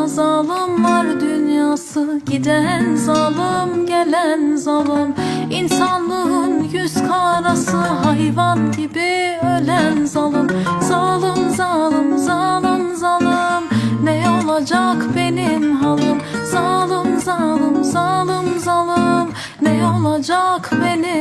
dünya zalimler dünyası. Giden zalim gelen zalim. İnsanlığın yüz karası Hayvan gibi ölen zalim. Zalim zalim zalim zalim. Ne olacak benim halim? Zalim zalim zalim zalim. Ne olacak benim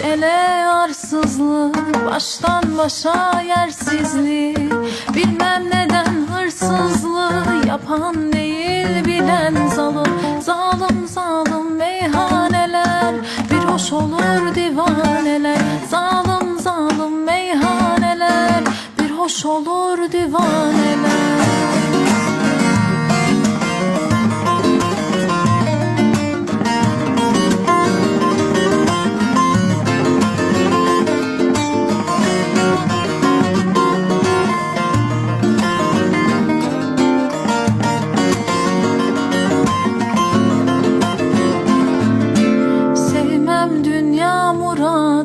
ele arsızlığı Baştan başa yersizliği Bilmem neden hırsızlığı Yapan değil bilen zalim. Zalim zalim meyhaneler Bir hoş olur divaneler. Zalim zalim meyhaneler Bir hoş olur divaneler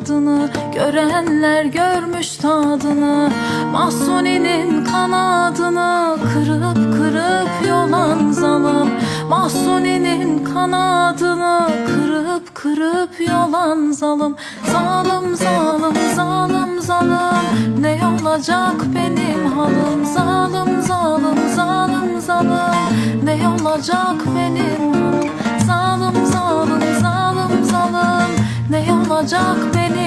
muradını Görenler görmüş tadını. Mahsuni'nin kanadını Kırıp kırıp yolan zalim Mahsuni'nin kanadını Kırıp kırıp yolan zalim Zalim zalim zalim zalim. Ne olacak benim halim Zalim zalim zalim zalim. Ne olacak benim halim Ne olacak